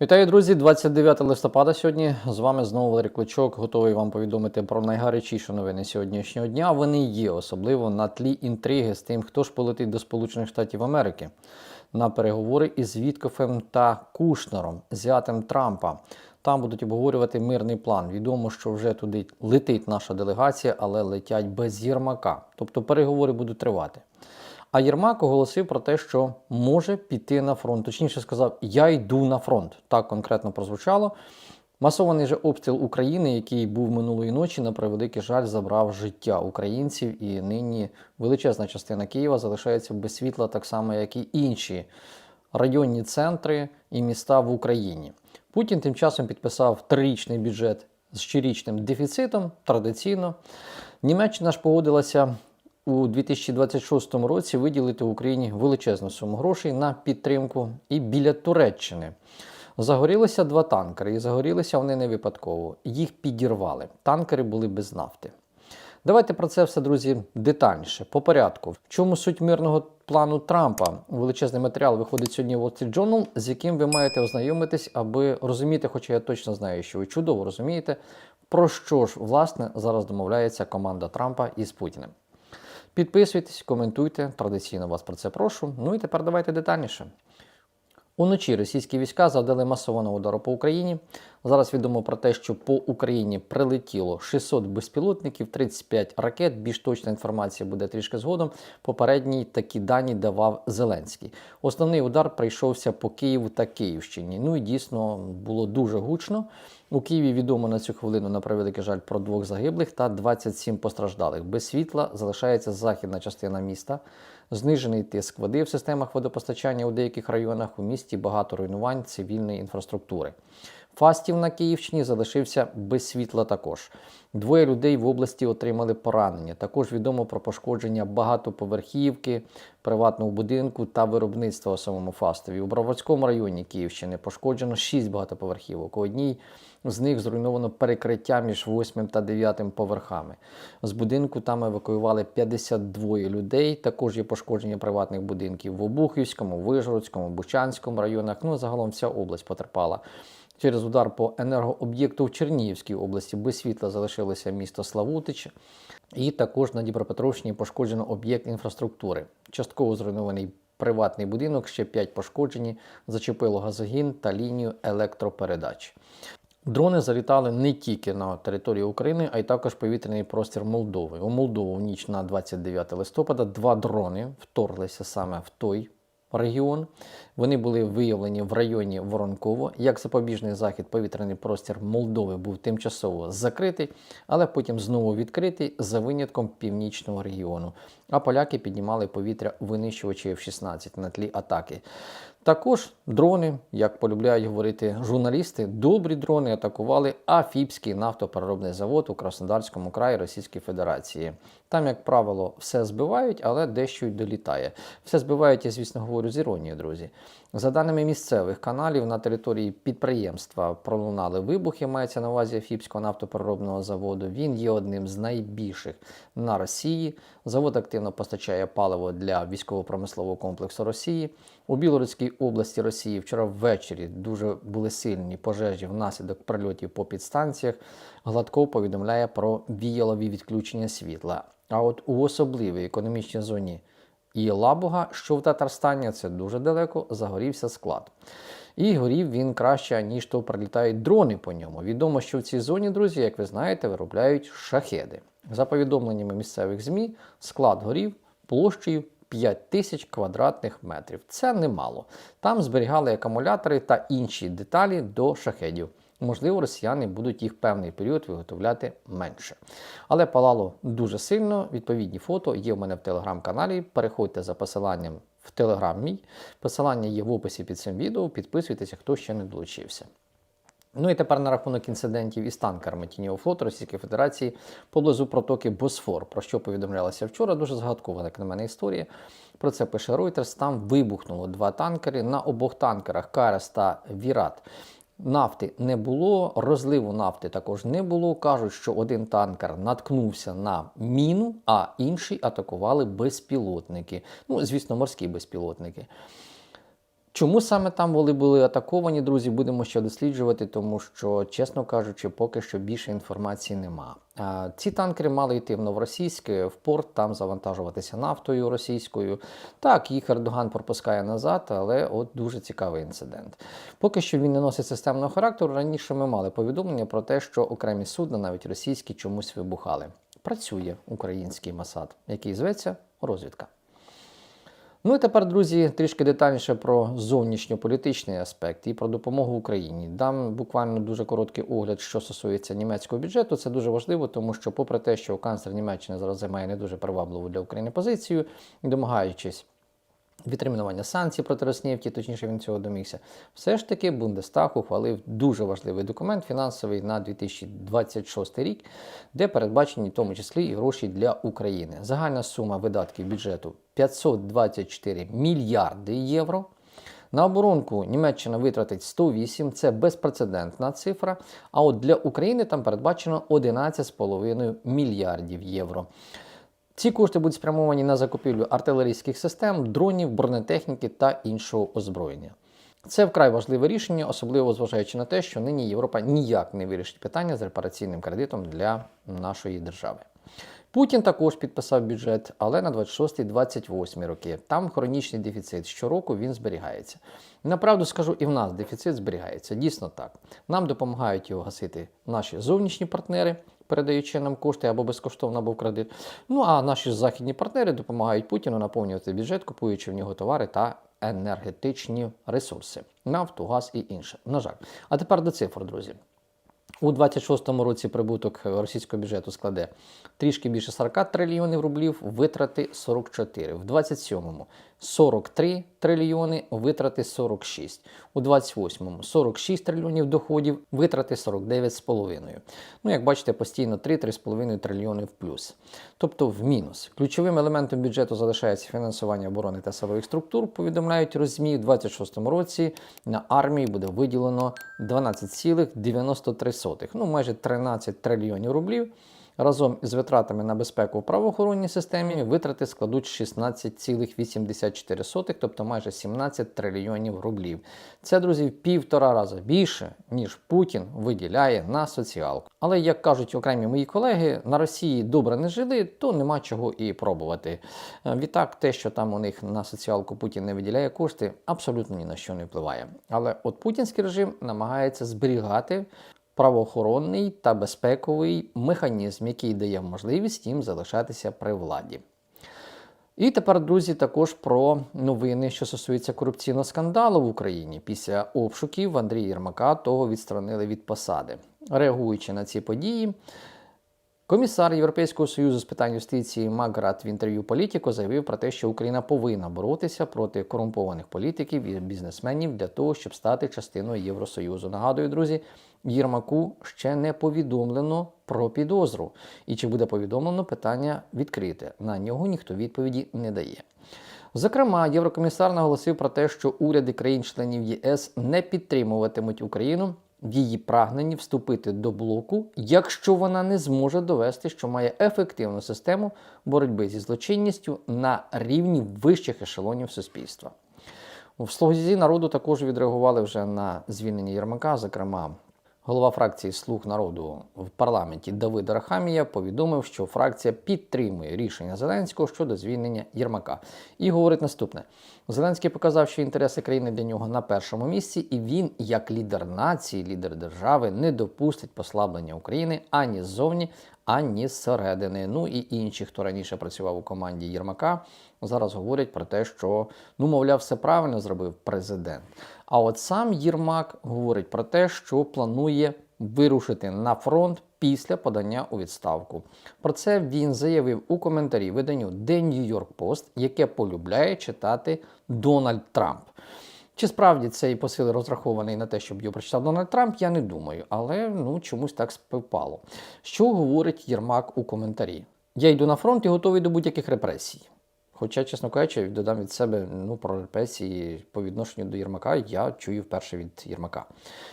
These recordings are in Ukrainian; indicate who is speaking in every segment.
Speaker 1: Вітаю, друзі! 29 листопада сьогодні. З вами знову Валерій Кличок. Готовий вам повідомити про найгарячіші новини сьогоднішнього дня. Вони є, особливо на тлі інтриги з тим, хто ж полетить до Сполучених Штатів Америки на переговори із Віткофем та Кушнером, зятем Трампа. Там будуть обговорювати мирний план. Відомо, що вже туди летить наша делегація, але летять без Єрмака. Тобто переговори будуть тривати. А Єрмак оголосив про те, що може піти на фронт. Точніше сказав, я йду на фронт. Так конкретно прозвучало. Масований же обстріл України, який був минулої ночі, на превеликий жаль, забрав життя українців, і нині величезна частина Києва залишається без світла, так само, як і інші районні центри і міста в Україні. Путін тим часом підписав трирічний бюджет з щорічним дефіцитом. Традиційно Німеччина ж погодилася у 2026 році виділити Україні величезну суму грошей на підтримку і біля Туреччини. Загорілися два танкери, і загорілися вони не випадково. Їх підірвали. Танкери були без нафти. Давайте про це все, друзі, детальніше, по порядку. В чому суть мирного плану Трампа? Величезний матеріал виходить сьогодні в Wall Street Journal, з яким ви маєте ознайомитись, аби розуміти, хоча я точно знаю, що ви чудово розумієте, про що ж власне зараз домовляється команда Трампа із Путіним. Підписуйтесь, коментуйте, традиційно вас про це прошу. Ну і тепер давайте детальніше. Уночі російські війська завдали масованого удару по Україні. Зараз відомо про те, що по Україні прилетіло 600 безпілотників, 35 ракет. Більш точна інформація буде трішки згодом. Попередній такі дані давав Зеленський. Основний удар прийшовся по Києву та Київщині. Ну і дійсно було дуже гучно. У Києві відомо на цю хвилину на превеликий жаль про двох загиблих та 27 постраждалих. Без світла залишається західна частина міста. Знижений тиск води в системах водопостачання у деяких районах у місті багато руйнувань цивільної інфраструктури. Фастів на Київщині залишився без світла також. Двоє людей в області отримали поранення. Також відомо про пошкодження багатоповерхівки, приватного будинку та виробництва у самому Фастові. У Броварському районі Київщини пошкоджено 6 багатоповерхівок. У одній з них зруйновано перекриття між 8 та 9 поверхами. З будинку там евакуювали 52 людей. Також є пошкодження приватних будинків в Обухівському, Вижгородському, Бучанському районах. Ну, загалом вся область потерпала. Через удар по енергооб'єкту в Чернігівській області без світла залишилося місто Славутич, і також на Дніпропетровщині пошкоджено об'єкт інфраструктури. Частково зруйнований приватний будинок, ще 5 пошкоджені, зачепило газогін та лінію електропередач. Дрони залітали не тільки на територію України, а й також повітряний простір Молдови. У Молдову в ніч на 29 листопада два дрони вторглися саме в той регіон. Вони були виявлені в районі Воронково. Як запобіжний захід, повітряний простір Молдови був тимчасово закритий, але потім знову відкритий за винятком північного регіону. А поляки піднімали повітря винищувачі F-16 на тлі атаки. Також дрони, як полюбляють говорити журналісти, добрі дрони атакували Афіпський нафтопереробний завод у Краснодарському краї Російської Федерації. Там, як правило, все збивають, але дещо й долітає. Все збивають, я, звісно, говорю з іронією, друзі. За даними місцевих каналів, на території підприємства пролунали вибухи, мається на увазі Афіпського нафтопереробного заводу. Він є одним з найбільших на Росії. Завод активно постачає паливо для військово-промислового комплексу Росії. У Білоруській області Росії вчора ввечері дуже були сильні пожежі внаслідок прильотів по підстанціях. Гладков повідомляє про віялові відключення світла. А от у особливій економічній зоні і що в Татарстані, це дуже далеко, загорівся склад. І горів він краще, ніж то прилітають дрони по ньому. Відомо, що в цій зоні, друзі, як ви знаєте, виробляють шахеди. За повідомленнями місцевих ЗМІ, склад горів площею 5 тисяч квадратних метрів. Це немало. Там зберігали акумулятори та інші деталі до шахедів. Можливо, росіяни будуть їх певний період виготовляти менше. Але палало дуже сильно. Відповідні фото є в мене в телеграм-каналі. Переходьте за посиланням в телеграм мій. Посилання є в описі під цим відео. Підписуйтеся, хто ще не долучився. Ну і тепер на рахунок інцидентів із танкерами Тіньового флоту Російської Федерації поблизу протоки Босфор, про що повідомлялося вчора. Дуже згадкова, як на мене, історія. Про це пише Reuters. Там вибухнуло два танкери на обох танкерах Карес та Вірат. Нафти не було, розливу нафти також не було. Кажуть, що один танкер наткнувся на міну, а інший атакували безпілотники. Ну, звісно, морські безпілотники. Чому саме там вони були атаковані, друзі, будемо ще досліджувати, тому що, чесно кажучи, поки що більше інформації нема. Ці танкери мали йти в новоросійське, в порт, там завантажуватися нафтою російською. Так, їх Ердоган пропускає назад, але от дуже цікавий інцидент. Поки що він не носить системного характеру. Раніше ми мали повідомлення про те, що окремі судна, навіть російські, чомусь вибухали. Працює український Масад, який зветься розвідка. Ну і тепер, друзі, трішки детальніше про зовнішньополітичний аспект і про допомогу Україні. Дам буквально дуже короткий огляд, що стосується німецького бюджету. Це дуже важливо, тому що, попри те, що канцлер Німеччини зараз займає не дуже привабливу для України позицію, домагаючись відтермінування санкцій проти Роснефті, точніше він цього домігся. Все ж таки Бундестаг ухвалив дуже важливий документ фінансовий на 2026 рік, де передбачені в тому числі і гроші для України. Загальна сума видатків бюджету 524 мільярди євро. На оборонку Німеччина витратить 108, це безпрецедентна цифра. А от для України там передбачено 11,5 мільярдів євро. Ці кошти будуть спрямовані на закупівлю артилерійських систем, дронів, бронетехніки та іншого озброєння. Це вкрай важливе рішення, особливо зважаючи на те, що нині Європа ніяк не вирішить питання з репараційним кредитом для нашої держави. Путін також підписав бюджет, але на 26-28 роки. Там хронічний дефіцит. Щороку він зберігається. Направду скажу, і в нас дефіцит зберігається. Дійсно так. Нам допомагають його гасити наші зовнішні партнери, передаючи нам кошти або безкоштовно, або кредит. Ну а наші західні партнери допомагають Путіну наповнювати бюджет, купуючи в нього товари та енергетичні ресурси, нафту, газ і інше. На жаль. А тепер до цифр, друзі. У 26-му році прибуток російського бюджету складе трішки більше 40 трильйонів рублів, витрати 44. В 27-му 43 трильйони, витрати 46. У 28-му 46 трильйонів доходів, витрати 49,5. Ну, як бачите, постійно 3-3,5 трильйони в плюс. Тобто в мінус. Ключовим елементом бюджету залишається фінансування оборони та силових структур, повідомляють розмі. У 26-му році на армії буде виділено 12,93, ну майже 13 трильйонів рублів. Разом із витратами на безпеку в правоохоронній системі витрати складуть 16,84, тобто майже 17 трильйонів рублів. Це, друзі, в півтора рази більше, ніж Путін виділяє на соціалку. Але як кажуть окремі мої колеги, на Росії добре не жили, то нема чого і пробувати. Е, Відтак, те, що там у них на соціалку Путін не виділяє кошти, абсолютно ні на що не впливає. Але от путінський режим намагається зберігати правоохоронний та безпековий механізм, який дає можливість їм залишатися при владі. І тепер, друзі, також про новини, що стосуються корупційного скандалу в Україні. Після обшуків Андрія Єрмака того відсторонили від посади. Реагуючи на ці події, Комісар Європейського союзу з питань юстиції Маград в інтерв'ю політику заявив про те, що Україна повинна боротися проти корумпованих політиків і бізнесменів для того, щоб стати частиною Євросоюзу. Нагадую, друзі, Єрмаку ще не повідомлено про підозру. І чи буде повідомлено питання відкрите? На нього ніхто відповіді не дає. Зокрема, Єврокомісар наголосив про те, що уряди країн-членів ЄС не підтримуватимуть Україну її прагненні вступити до блоку, якщо вона не зможе довести, що має ефективну систему боротьби зі злочинністю на рівні вищих ешелонів суспільства. В «Слузі народу також відреагували вже на звільнення Єрмака. Зокрема, голова фракції Слуг народу в парламенті Давид Рахамія повідомив, що фракція підтримує рішення Зеленського щодо звільнення Єрмака. І говорить наступне: Зеленський показав, що інтереси країни для нього на першому місці, і він, як лідер нації, лідер держави, не допустить послаблення України ані ззовні, ані зсередини. Ну і інші, хто раніше працював у команді Єрмака, зараз говорять про те, що ну, мовляв, все правильно зробив президент. А от сам Єрмак говорить про те, що планує вирушити на фронт після подання у відставку. Про це він заявив у коментарі виданню The New York Post, яке полюбляє читати Дональд Трамп. Чи справді цей посил розрахований на те, щоб його прочитав Дональд Трамп, я не думаю, але ну чомусь так співпало. Що говорить Єрмак у коментарі? Я йду на фронт і готовий до будь-яких репресій. Хоча, чесно кажучи, додам від себе ну, про репресії по відношенню до Єрмака, я чую вперше від Єрмака.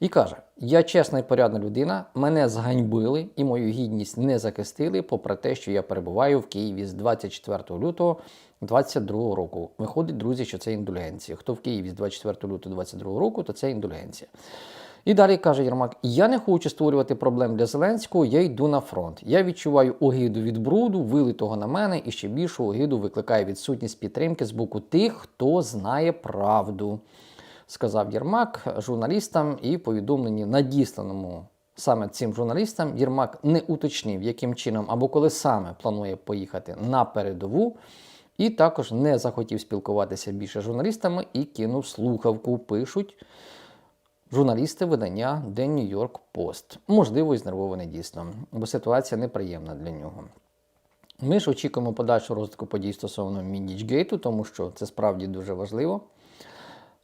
Speaker 1: І каже: я чесна і порядна людина, мене зганьбили і мою гідність не захистили, попри те, що я перебуваю в Києві з 24 лютого 22 року. Виходить, друзі, що це індульгенція. Хто в Києві з 24 лютого 22 року, то це індульгенція. І далі каже Єрмак: Я не хочу створювати проблем для Зеленського, я йду на фронт. Я відчуваю огиду від бруду, вилитого на мене, і ще більшу огиду викликає відсутність підтримки з боку тих, хто знає правду, сказав Єрмак журналістам і повідомлені надісланому. Саме цим журналістам Єрмак не уточнив, яким чином або коли саме планує поїхати на передову, і також не захотів спілкуватися більше з журналістами і кинув слухавку. Пишуть журналісти видання The New York Post. Можливо, і знервований дійсно, бо ситуація неприємна для нього. Ми ж очікуємо подальшого розвитку подій стосовно Міндічгейту, тому що це справді дуже важливо.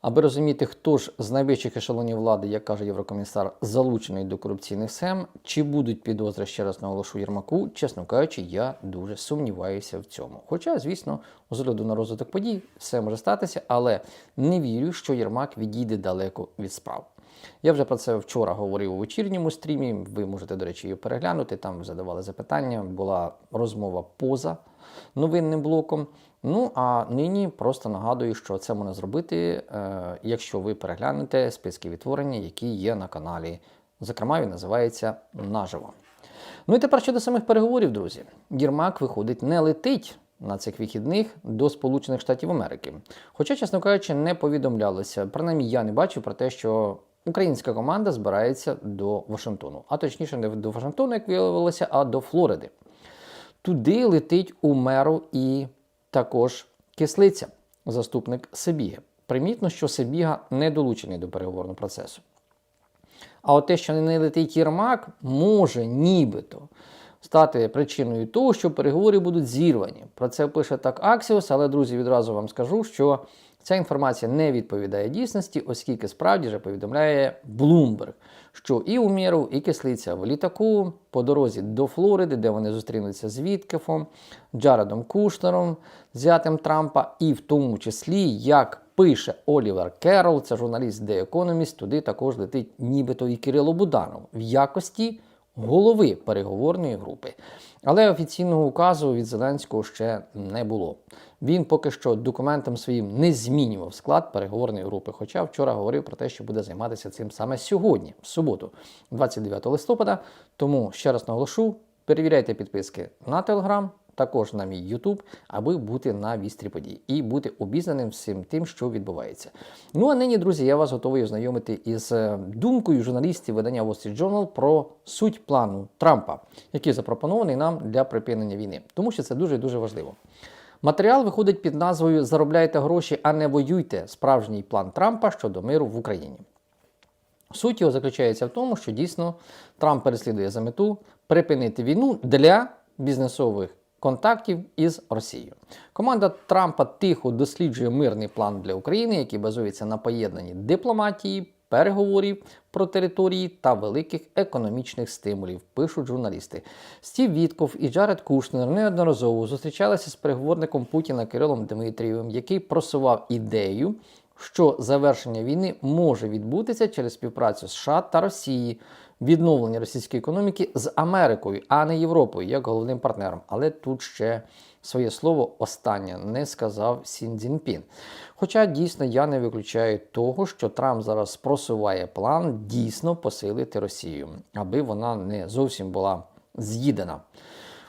Speaker 1: Аби розуміти, хто ж з найвищих ешелонів влади, як каже Єврокомісар, залучений до корупційних схем, чи будуть підозри ще раз наголошу Єрмаку, чесно кажучи, я дуже сумніваюся в цьому. Хоча, звісно, з огляду на розвиток подій все може статися, але не вірю, що Єрмак відійде далеко від справ. Я вже про це вчора говорив у вечірньому стрімі. Ви можете, до речі, її переглянути. Там задавали запитання. Була розмова поза новинним блоком. Ну а нині просто нагадую, що це можна зробити, е, якщо ви переглянете списки відтворення, які є на каналі. Зокрема, він називається Наживо. Ну і тепер щодо самих переговорів, друзі. Єрмак виходить, не летить на цих вихідних до Сполучених Штатів Америки. Хоча, чесно кажучи, не повідомлялося. Принаймні, я не бачив про те, що українська команда збирається до Вашингтону. А точніше, не до Вашингтону, як виявилося, а до Флориди. Туди летить у меру і також кислиця, заступник Себіги. Примітно, що Себіга не долучений до переговорного процесу. А от те, що не летить Єрмак, може нібито стати причиною того, що переговори будуть зірвані. Про це пише так Аксіос, але, друзі, відразу вам скажу, що ця інформація не відповідає дійсності, оскільки справді же повідомляє Bloomberg, що і Умєров, і Кислиця в літаку по дорозі до Флориди, де вони зустрінуться з Віткефом, Джаредом Кушнером, зятем Трампа, і в тому числі, як пише Олівер Керол, це журналіст The Economist, туди також летить нібито і Кирило Буданов. В якості голови переговорної групи. Але офіційного указу від Зеленського ще не було. Він поки що документом своїм не змінював склад переговорної групи. Хоча вчора говорив про те, що буде займатися цим саме сьогодні, в суботу, 29 листопада. Тому ще раз наголошу: перевіряйте підписки на Телеграм. Також на мій YouTube, аби бути на вістрі подій і бути обізнаним всім тим, що відбувається. Ну а нині, друзі, я вас готовий ознайомити із е, думкою журналістів видання Wall Street Journal про суть плану Трампа, який запропонований нам для припинення війни, тому що це дуже дуже важливо. Матеріал виходить під назвою Заробляйте гроші, а не воюйте. Справжній план Трампа щодо миру в Україні. Суть його заключається в тому, що дійсно Трамп переслідує за мету припинити війну для бізнесових контактів із Росією. Команда Трампа тихо досліджує мирний план для України, який базується на поєднанні дипломатії, переговорів про території та великих економічних стимулів, пишуть журналісти. Стів Вітков і Джаред Кушнер неодноразово зустрічалися з переговорником Путіна Кирилом Дмитрієвим, який просував ідею. Що завершення війни може відбутися через співпрацю США та Росії, відновлення російської економіки з Америкою, а не Європою, як головним партнером. Але тут ще своє слово останнє не сказав Сін Цзіньпін. Хоча дійсно я не виключаю того, що Трамп зараз просуває план дійсно посилити Росію, аби вона не зовсім була з'їдена,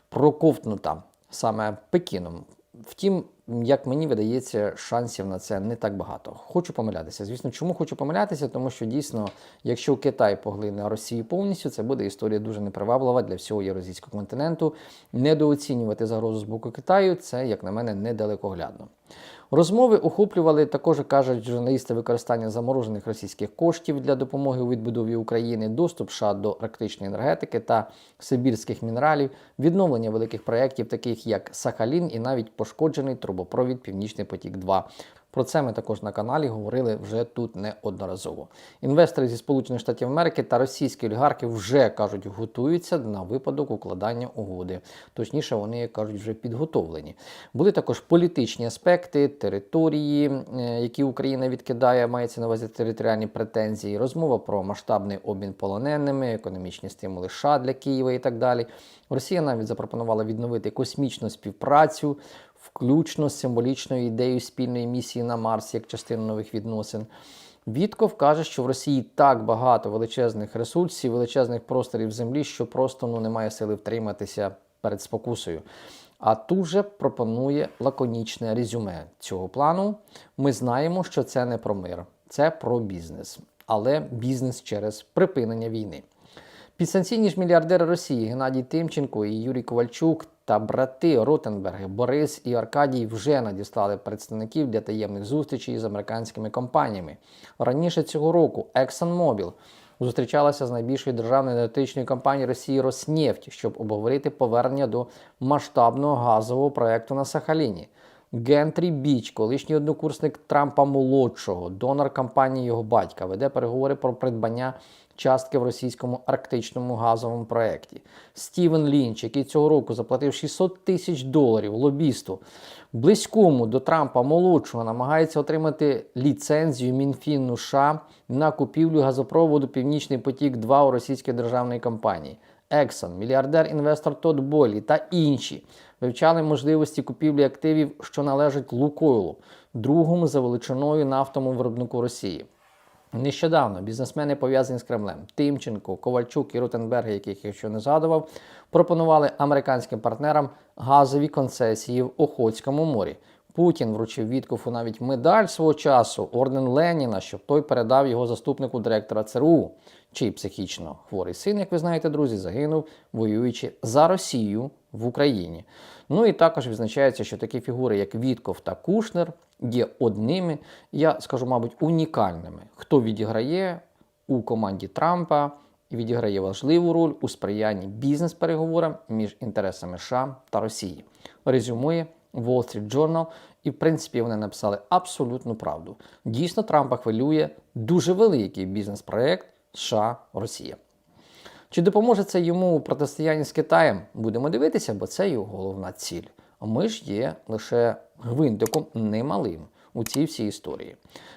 Speaker 1: проковтнута саме Пекіном. Втім, як мені видається, шансів на це не так багато. Хочу помилятися. Звісно, чому хочу помилятися? Тому що дійсно, якщо Китай поглине Росію повністю, це буде історія дуже неприваблива для всього євразійського континенту. Недооцінювати загрозу з боку Китаю це, як на мене, недалекоглядно. Розмови охоплювали також, кажуть журналісти, використання заморожених російських коштів для допомоги у відбудові України, доступ США до арктичної енергетики та сибірських мінералів, відновлення великих проєктів, таких як Сахалін, і навіть пошкоджений трубопровід Північний потік. 2 про це ми також на каналі говорили вже тут неодноразово. Інвестори зі Сполучених Штатів Америки та російські олігархи вже кажуть, готуються на випадок укладання угоди. Точніше, вони як кажуть, вже підготовлені. Були також політичні аспекти, території, е, які Україна відкидає, мається на увазі територіальні претензії, розмова про масштабний обмін полоненими, економічні стимули США для Києва і так далі. Росія навіть запропонувала відновити космічну співпрацю включно з символічною ідеєю спільної місії на Марс як частину нових відносин. Вітков каже, що в Росії так багато величезних ресурсів, величезних просторів землі, що просто ну, немає сили втриматися перед спокусою. А тут же пропонує лаконічне резюме цього плану. Ми знаємо, що це не про мир, це про бізнес, але бізнес через припинення війни. Підсанкційні ж мільярдери Росії Геннадій Тимченко і Юрій Ковальчук та брати Ротенберги Борис і Аркадій вже надіслали представників для таємних зустрічей з американськими компаніями. Раніше цього року ExxonMobil зустрічалася з найбільшою державною енергетичною компанією Росії Роснефть, щоб обговорити повернення до масштабного газового проекту на Сахаліні. Гентрі Біч, колишній однокурсник Трампа молодшого, донор компанії його батька, веде переговори про придбання частки в російському арктичному газовому проєкті. Стівен Лінч, який цього року заплатив 600 тисяч доларів лобісту, близькому до Трампа молодшого, намагається отримати ліцензію Мінфіну США на купівлю газопроводу Північний потік 2 у російської державної компанії. Ексон, мільярдер інвестор Тодд Болі та інші вивчали можливості купівлі активів, що належать Лукойлу, другому за величиною нафтовому виробнику Росії. Нещодавно бізнесмени пов'язані з Кремлем Тимченко, Ковальчук і Ротенберг, яких я ще не згадував, пропонували американським партнерам газові концесії в Охотському морі. Путін вручив Віткофу навіть медаль свого часу, орден Леніна, щоб той передав його заступнику директора ЦРУ, чий психічно хворий син, як ви знаєте, друзі, загинув, воюючи за Росію в Україні. Ну і також відзначається, що такі фігури, як Вітков та Кушнер, є одними, я скажу, мабуть, унікальними, хто відіграє у команді Трампа і відіграє важливу роль у сприянні бізнес-переговорам між інтересами США та Росії. Резюмує Wall Street Journal, і в принципі вони написали абсолютну правду. Дійсно, Трампа хвилює дуже великий бізнес-проект США-Росія. Чи допоможе це йому у протистоянні з Китаєм? Будемо дивитися, бо це його головна ціль. Ми ж є лише гвинтиком немалим у цій всій історії.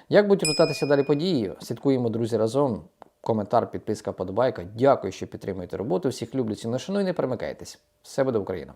Speaker 1: Як будуть рутатися далі події? Слідкуємо, друзі, разом. Коментар, підписка, подобайка. Дякую, що підтримуєте роботу. Всіх люблю, ціну шану і не перемикайтесь. Все буде Україна!